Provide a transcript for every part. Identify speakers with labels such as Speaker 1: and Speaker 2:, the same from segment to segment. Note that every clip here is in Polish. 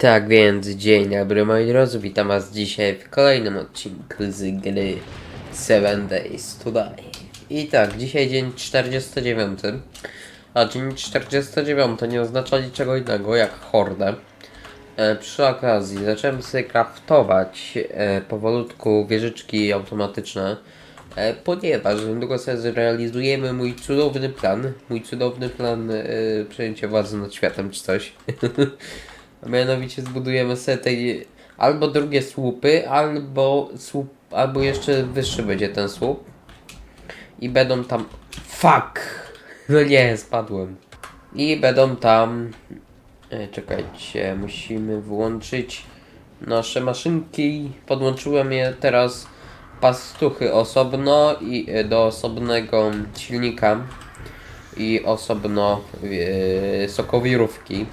Speaker 1: Tak więc, dzień dobry moi drodzy, witam was dzisiaj w kolejnym odcinku z gry Seven Days to Die. I tak, dzisiaj dzień 49, a dzień 49 nie oznacza niczego innego jak hordę. E, przy okazji zacząłem sobie craftować e, powolutku wieżyczki automatyczne, e, ponieważ niedługo sobie zrealizujemy mój cudowny plan, mój cudowny plan e, przejęcia władzy nad światem czy coś. Mianowicie zbudujemy sobie tej albo drugie słupy, albo słup, albo jeszcze wyższy będzie ten słup. I będą tam. Fuck! No nie, spadłem. I będą tam. E, czekajcie, musimy włączyć nasze maszynki. Podłączyłem je teraz pastuchy osobno i e, do osobnego silnika i osobno e, sokowirówki.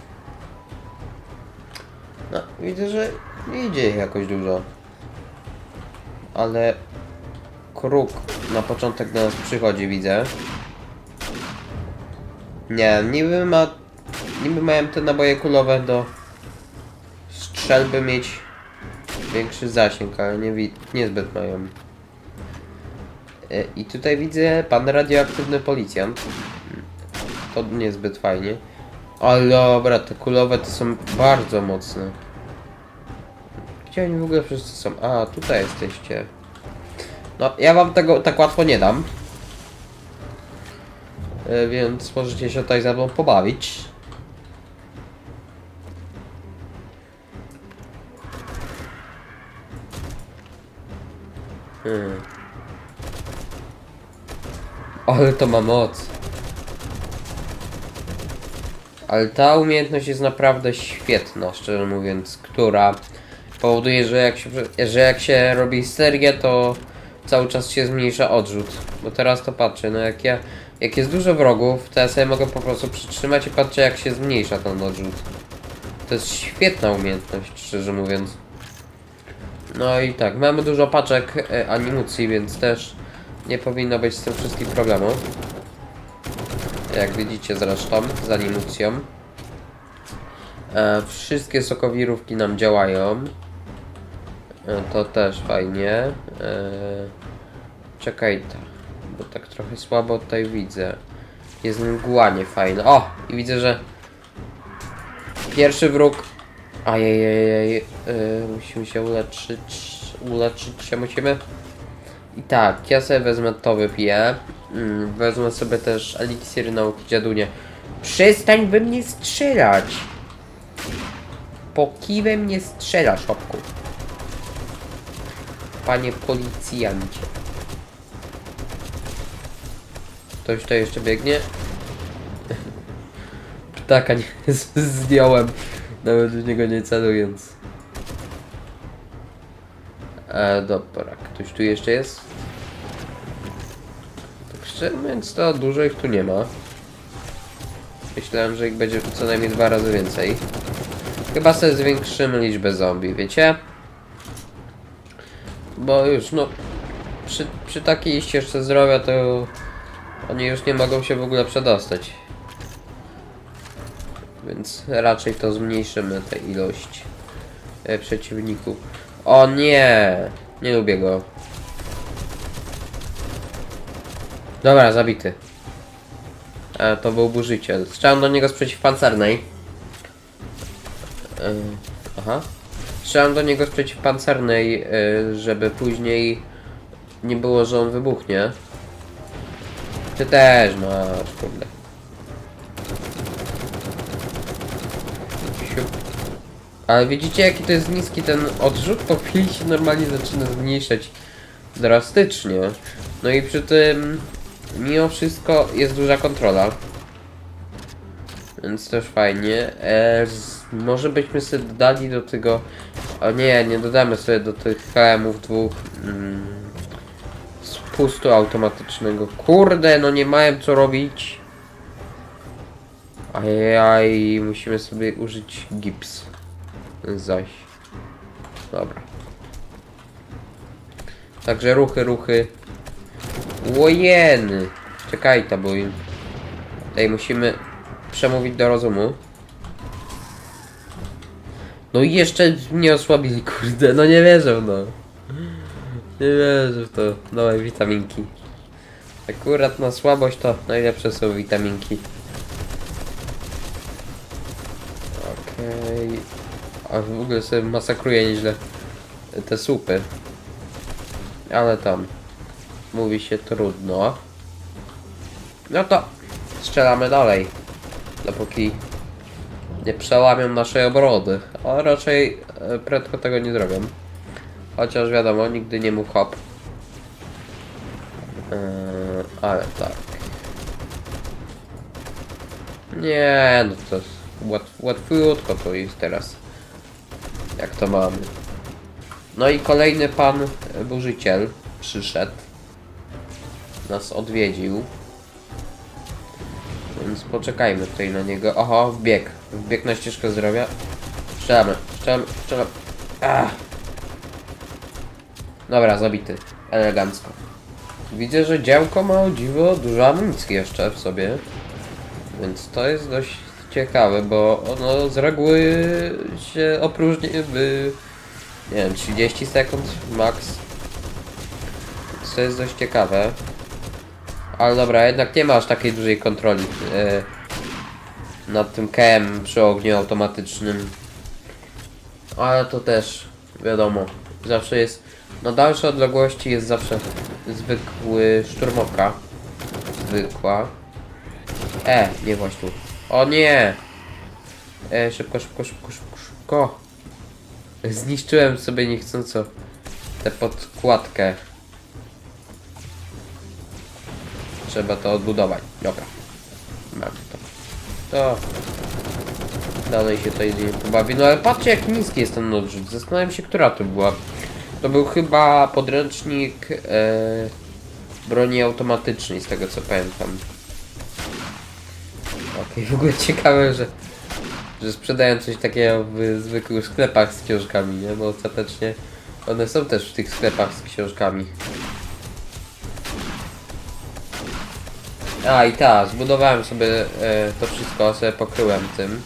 Speaker 1: No, widzę, że nie idzie jakoś dużo. Ale kruk na początek do nas przychodzi, widzę. Nie, niby ma... Niby mają te naboje kulowe do strzelby mieć większy zasięg, ale nie niezbyt mają. E, I tutaj widzę pan radioaktywny policjant. To niezbyt fajnie. Ale dobra, te kulowe to są bardzo mocne. Gdzie oni w ogóle wszyscy są? A, tutaj jesteście. No, ja wam tego tak łatwo nie dam. E, Więc możecie się tutaj ze mną pobawić. Hmm. Ale to ma moc. Ale ta umiejętność jest naprawdę świetna, szczerze mówiąc, która powoduje, że jak się, że jak się robi serię, to cały czas się zmniejsza odrzut. Bo teraz to patrzę, no jak ja, jak jest dużo wrogów, to ja sobie mogę po prostu przytrzymać i patrzę jak się zmniejsza ten odrzut. To jest świetna umiejętność, szczerze mówiąc. No i tak, mamy dużo paczek e, animacji, więc też nie powinno być z tym wszystkich problemów. Jak widzicie zresztą, z animucją. E, wszystkie sokowirówki nam działają. E, to też fajnie. E, czekaj, bo tak trochę słabo tutaj widzę. Jest mgła niefajna. O! I widzę, że pierwszy wróg. Ajajajaj. E, musimy się uleczyć. Uleczyć się musimy. I tak, ja sobie wezmę to wypiję. Mm, wezmę sobie też eliksir nauki dziadunie. Przestań we mnie strzelać! Po kiwem nie strzelasz, chłopku. Panie policjancie. Ktoś tutaj jeszcze biegnie? Ptaka nie zdjąłem. Nawet w niego nie celując. E, dobra, ktoś tu jeszcze jest? Mówiąc, to dużo ich tu nie ma. Myślałem, że ich będzie co najmniej dwa razy więcej. Chyba sobie zwiększymy liczbę zombie, wiecie? Bo już, no, przy, przy takiej ścieżce zdrowia to oni już nie mogą się w ogóle przedostać. Więc raczej to zmniejszymy tę ilość e, przeciwników. O nie! Nie lubię go. Dobra, zabity. E, to był burzyciel. Strzelam do niego z przeciwpancernej. E, aha. Strzelam do niego z przeciwpancernej, e, żeby później nie było, że on wybuchnie. Ty też masz, kurde. Siup. Ale widzicie jaki to jest niski ten odrzut? Po chwili się normalnie zaczyna zmniejszać drastycznie. No i przy tym mimo wszystko jest duża kontrola. Więc też fajnie. E, z, może byśmy sobie dodali do tego... O nie, nie dodamy sobie do tych HM-ów dwóch mm, spustu automatycznego. Kurde, no nie mają co robić. Ajaj, musimy sobie użyć gips. Zaś. Dobra. Także ruchy, ruchy. Łojeny. Czekaj, ta bo Tutaj musimy przemówić do rozumu. No i jeszcze mnie osłabili, kurde, no nie wierzę, no. Nie wierzę w to. Dawaj witaminki. Akurat na słabość to najlepsze są witaminki. Okej. A w ogóle sobie masakruję nieźle te słupy. Ale tam. Mówi się trudno. No to strzelamy dalej. Dopóki nie przełamią naszej obrody. A raczej e, prędko tego nie zrobią. Chociaż wiadomo, nigdy nie mów hop. Eee, ale tak. Nie, no to jest łat, łatwiutko to jest teraz. Jak to mamy. No i kolejny pan e, burzyciel przyszedł. Nas odwiedził. Więc poczekajmy tutaj na niego. Oho, wbieg. Wbieg na ścieżkę zdrowia. Strzelamy, strzelamy, strzelamy. Ach. Dobra, zabity. Elegancko. Widzę, że działko ma o dziwo dużo amunicji jeszcze w sobie. Więc to jest dość ciekawe, bo ono z reguły się opróżni w nie wiem, 30 sekund max. To jest dość ciekawe. Ale dobra, jednak nie ma aż takiej dużej kontroli e, nad tym KM przy ogniu automatycznym. Ale to też wiadomo, zawsze jest na dalsze odległości jest zawsze zwykły szturmowka. Zwykła. E, nie właśnie. O nie! E, szybko, szybko, szybko, szybko, szybko. Zniszczyłem sobie niechcąco tę podkładkę. Trzeba to odbudować. Dobra. Mamy to. To. Dalej się tutaj pobawi. No ale patrzcie jak niski jest ten odrzut. Zastanawiam się, która to była. To był chyba podręcznik e, broni automatycznej, z tego co pamiętam. Okej, w ogóle ciekawe, że, że sprzedają coś takiego w zwykłych sklepach z książkami, nie? Bo ostatecznie one są też w tych sklepach z książkami. A i tak, zbudowałem sobie e, to wszystko, sobie pokryłem tym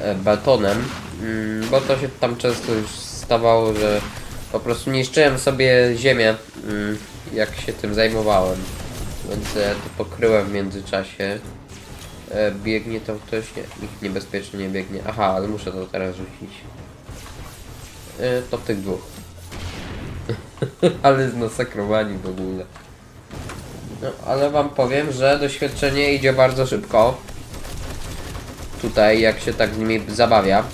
Speaker 1: e, betonem, mm, bo to się tam często już stawało, że po prostu niszczyłem sobie ziemię, mm, jak się tym zajmowałem. Więc e, to pokryłem w międzyczasie. E, biegnie tam ktoś? Nie, nikt niebezpiecznie nie biegnie. Aha, ale muszę to teraz rzucić. E, to tych dwóch. ale zmasakrowani w ogóle. No, ale wam powiem, że doświadczenie idzie bardzo szybko. Tutaj, jak się tak z nimi zabawia.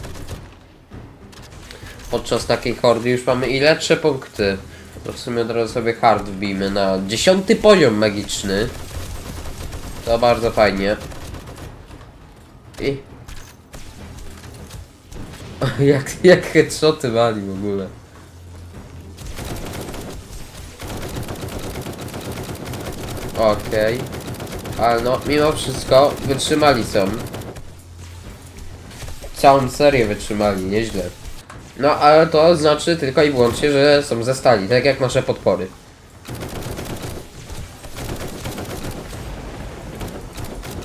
Speaker 1: Podczas takiej hordy już mamy ile? Trzy punkty. To w sumie od razu sobie hard wbijmy na dziesiąty poziom magiczny. To bardzo fajnie. I... jak, jak headshoty wali w ogóle. Okej. Ale no, mimo wszystko wytrzymali są. Całą serię wytrzymali, nieźle. No, ale to znaczy tylko i wyłącznie, że są ze stali, tak jak nasze podpory.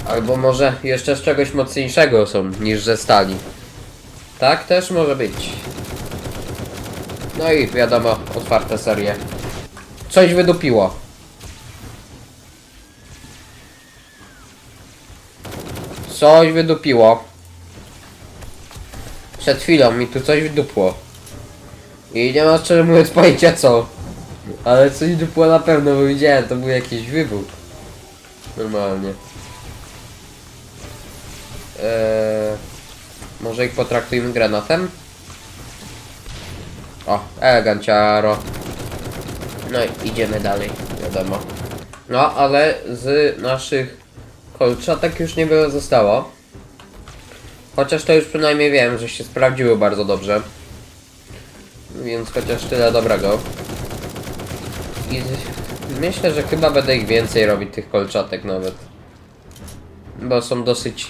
Speaker 1: Albo może jeszcze z czegoś mocniejszego są niż ze stali. Tak też może być. No i wiadomo, otwarte serie. Coś wydupiło. Coś wydupiło. Przed chwilą mi tu coś wydupło. I nie ma szczerze mówiąc pojęcia co. Ale coś dupło na pewno, bo widziałem, to był jakiś wybuch. Normalnie. Eee, może ich potraktujmy granatem? O, eleganciaro. No i idziemy dalej, wiadomo. No, ale z naszych kolczatek już niewiele zostało. Chociaż to już przynajmniej wiem, że się sprawdziły bardzo dobrze. Więc chociaż tyle dobrego. I myślę, że chyba będę ich więcej robić, tych kolczatek nawet. Bo są dosyć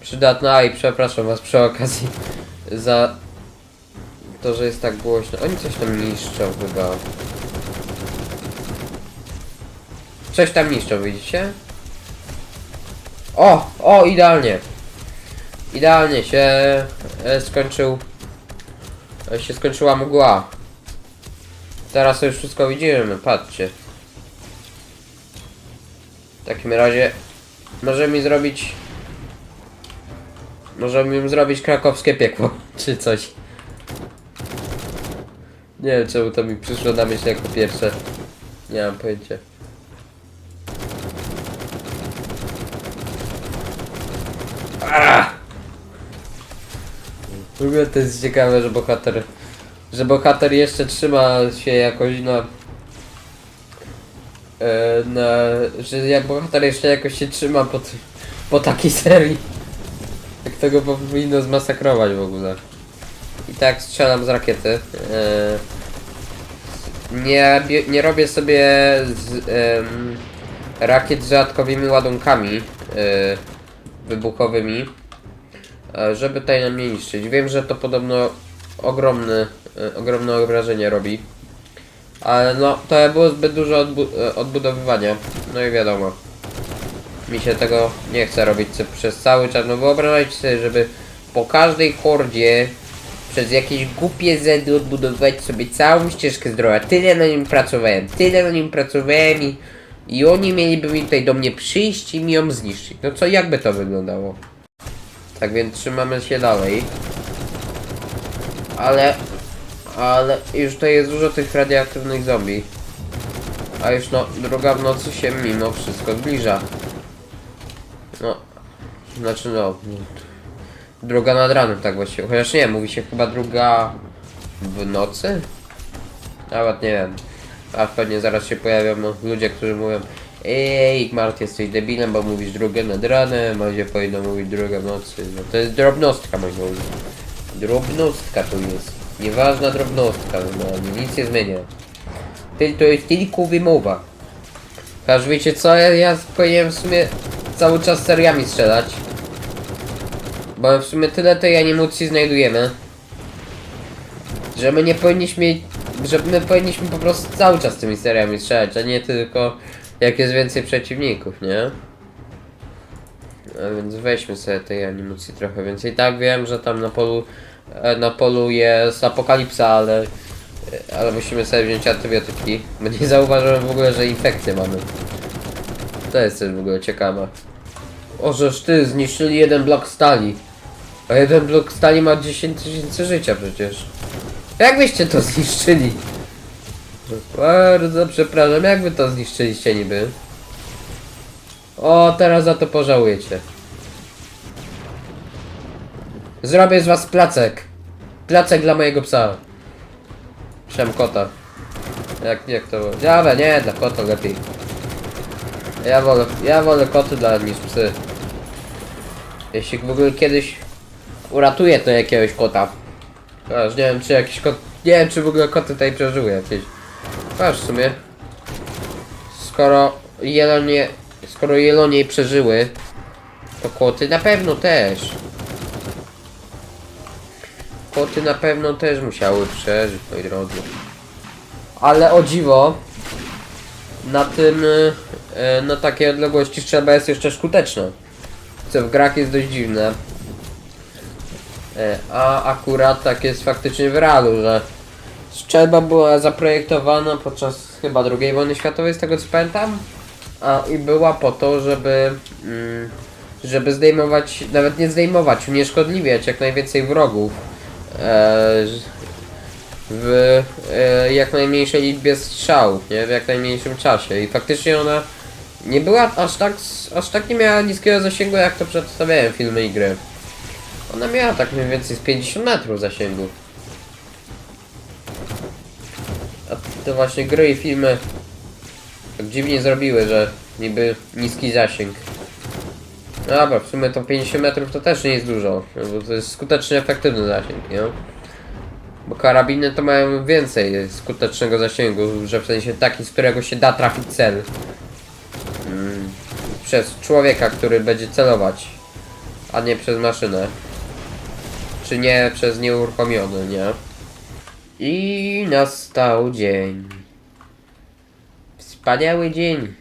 Speaker 1: przydatne. A i przepraszam was przy okazji za to, że jest tak głośno. Oni coś tam niszczą chyba. Coś tam niszczą, widzicie? O! O, idealnie! Idealnie się e, skończył Ale się skończyła mgła. Teraz już wszystko widzimy, patrzcie. W takim razie możemy zrobić. Możemy zrobić krakowskie piekło, czy coś. Nie wiem czemu to mi przyszło na myśl jako pierwsze. Nie mam pojęcia. W ogóle to jest ciekawe, że bohater. Że bohater jeszcze trzyma się jakoś na. E, na. Że jak bohater jeszcze jakoś się trzyma po, po takiej serii. Jak tego powinno zmasakrować w ogóle. I tak strzelam z rakiety. E, nie, nie robię sobie z, em, rakiet z dodatkowymi ładunkami e, wybuchowymi, żeby tutaj nam nie niszczyć. Wiem, że to podobno ogromne, e, ogromne obrażenie robi, ale no to było zbyt dużo odbu e, odbudowywania. No i wiadomo, mi się tego nie chce robić przez cały czas. No wyobrażajcie sobie, żeby po każdej hordzie przez jakieś głupie zedy odbudowywać sobie całą ścieżkę zdrowia. Tyle na nim pracowałem, tyle na nim pracowałem i, i oni mieliby mi tutaj do mnie przyjść i mi ją zniszczyć. No co, jakby to wyglądało? Tak więc trzymamy się dalej. Ale, ale już tutaj jest dużo tych radioaktywnych zombie. A już no, druga w nocy się mimo wszystko zbliża. No, znaczy no, Druga nad ranem, tak właściwie. Chociaż nie, mówi się chyba druga w nocy? Nawet nie wiem. A pewnie zaraz się pojawią no, ludzie, którzy mówią Ej, Mart, jesteś debilem, bo mówisz drugie nad ranem, a się powinno mówić druga w nocy. No to jest drobnostka, moi. Drobnostka to jest. Nieważna drobnostka, no nic nie zmienia. Ty, to jest tylko wymowa. Chociaż wiecie co, ja, ja powinienem w sumie cały czas seriami strzelać. Bo w sumie tyle tej animacji znajdujemy. Że my nie powinniśmy. Że my powinniśmy po prostu cały czas tymi seriami strzelać, a nie tylko jak jest więcej przeciwników, nie? A więc weźmy sobie tej animacji trochę więcej. Tak wiem, że tam na polu e, na polu jest apokalipsa, ale ale musimy sobie wziąć antybiotyki. Bo nie zauważyłem w ogóle, że infekcję mamy. To jest też w ogóle ciekawe. O, żeż ty, zniszczyli jeden blok stali. A jeden blok stali ma 10 tysięcy życia przecież. Jak byście to zniszczyli? Bardzo przepraszam, jak wy to zniszczyliście niby? O, teraz za to pożałujecie. Zrobię z was placek. Placek dla mojego psa. Przem kota. Jak, jak to było? Dobra, nie, dla kota lepiej. Ja wolę, ja wolę koty dla niż psy. Jeśli w ogóle kiedyś uratuję to jakiegoś kota. Aż nie wiem czy jakiś kot. Nie wiem czy w ogóle koty tutaj przeżyły jakieś. Aż w sumie. Skoro jelonie. Skoro jelonie przeżyły, to koty na pewno też. Koty na pewno też musiały przeżyć, moi drodzy. Ale o dziwo, na tym, e, na takiej odległości strzelba jest jeszcze skuteczna. Co w grach jest dość dziwne. E, A akurat tak jest faktycznie w realu, że strzelba była zaprojektowana podczas chyba II wojny światowej, z tego co pamiętam. A i była po to, żeby mm, żeby zdejmować, nawet nie zdejmować, unieszkodliwiać jak najwięcej wrogów. E, w e, jak najmniejszej liczbie strzałów, nie? W jak najmniejszym czasie. I faktycznie ona nie była aż tak, aż tak nie miała niskiego zasięgu, jak to przedstawiałem filmy i gry. Ona miała tak mniej więcej z 50 metrów zasięgu. To właśnie gry i filmy tak dziwnie zrobiły, że niby niski zasięg. No Dobra, w sumie to 50 metrów to też nie jest dużo, bo to jest skutecznie efektywny zasięg, nie? Bo karabiny to mają więcej skutecznego zasięgu, że w sensie taki, z którego się da trafić cel. Mm, przez człowieka, który będzie celować, a nie przez maszynę. Czy nie przez nieuruchomiony, nie? I nastał dzień. Wspaniały dzień.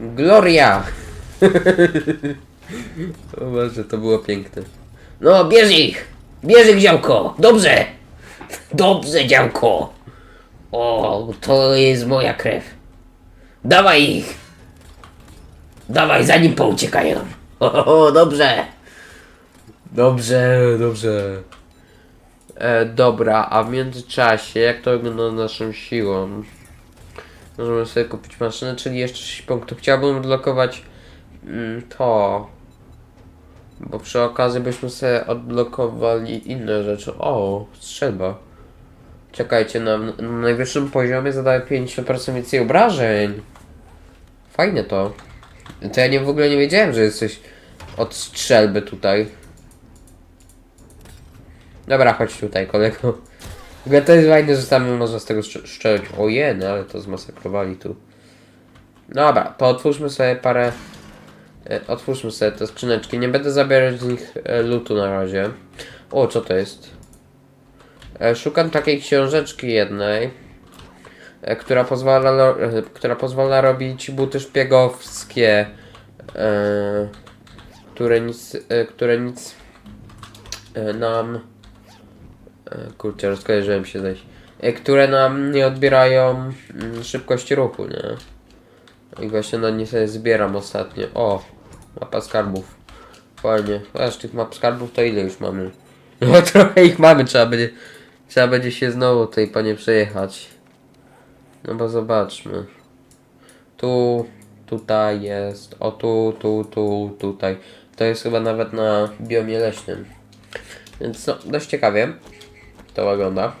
Speaker 1: Gloria! o Boże, to było piękne. No, bierz ich! Bierz ich, działko! Dobrze! Dobrze, działko! O, to jest moja krew. Dawaj ich! Dawaj, zanim pouciekają. O, dobrze! Dobrze, dobrze. E, dobra, a w międzyczasie, jak to wygląda naszą siłą? Możemy sobie kupić maszynę, czyli jeszcze 6 punktów. Chciałbym odblokować mm, to. Bo przy okazji byśmy sobie odblokowali inne rzeczy. O, strzelba. Czekajcie, na, na najwyższym poziomie zadaje 50% więcej obrażeń. Fajne to. To ja nie, w ogóle nie wiedziałem, że jest coś od strzelby tutaj. Dobra, chodź tutaj, kolego. W ogóle to jest fajne, że tam można z tego strze- strzelać. Ojej, ale to zmasakrowali tu. Dobra, to otwórzmy sobie parę... E, otwórzmy sobie te skrzyneczki. Nie będę zabierać z nich e, lutu na razie. O, co to jest? E, szukam takiej książeczki jednej, e, która pozwala, e, która pozwala robić buty szpiegowskie, e, które nic, e, które nic e, nam kurczę, rozkojarzyłem się zaś, e, które nam nie odbierają mm, szybkości ruchu, nie? I właśnie na nie sobie zbieram ostatnio. O, mapa skarbów. Fajnie. Aż tych map skarbów to ile już mamy? No trochę ich mamy, trzeba będzie, trzeba będzie się znowu tutaj panie przejechać. No bo zobaczmy. Tu, tutaj jest, o tu, tu, tu, tutaj. To jest chyba nawet na biomie leśnym. Więc no, dość ciekawie to wygląda.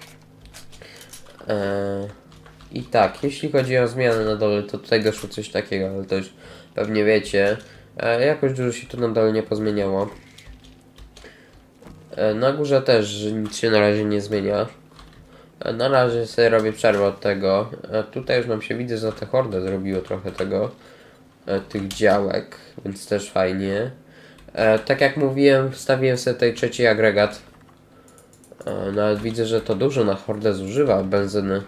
Speaker 1: Eee, I tak, jeśli chodzi o zmiany na dole, to tutaj doszło coś takiego, ale to już pewnie wiecie. E, jakoś dużo się tu na dole nie pozmieniało. E, na górze też nic się na razie nie zmienia. E, na razie sobie robię przerwę od tego. E, tutaj już nam się widzę, że te hordę zrobiło trochę tego. E, tych działek, więc też fajnie. E, tak jak mówiłem, wstawiłem sobie tutaj trzeci agregat. E, nawet widzę, że to dużo na hordę zużywa benzyny.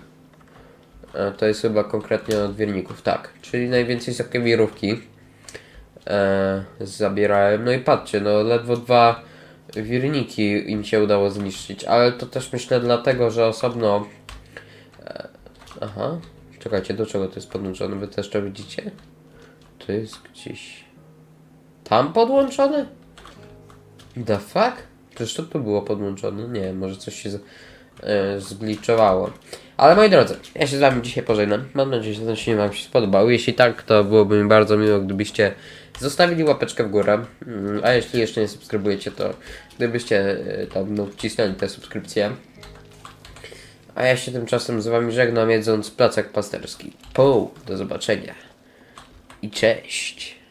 Speaker 1: E, to jest chyba konkretnie od wierników, tak. Czyli najwięcej z wirówki e, zabierałem. No i patrzcie, no ledwo dwa wirniki im się udało zniszczyć, ale to też myślę dlatego, że osobno... E, aha, czekajcie, do czego to jest podłączone? Wy też to widzicie? To jest gdzieś... Tam podłączone? The fuck? Przecież to tu było podłączone. Nie, może coś się z, e, zgliczowało. Ale moi drodzy, ja się z wami dzisiaj pożegnam. Mam nadzieję, że ten film wam się spodobał. Jeśli tak, to byłoby mi bardzo miło, gdybyście zostawili łapeczkę w górę. Mm, A jeśli jeszcze nie subskrybujecie, to gdybyście e, tam no, wcisnęli tę subskrypcję. A ja się tymczasem z wami żegnam, jedząc placek pasterski. Po, do zobaczenia. I cześć.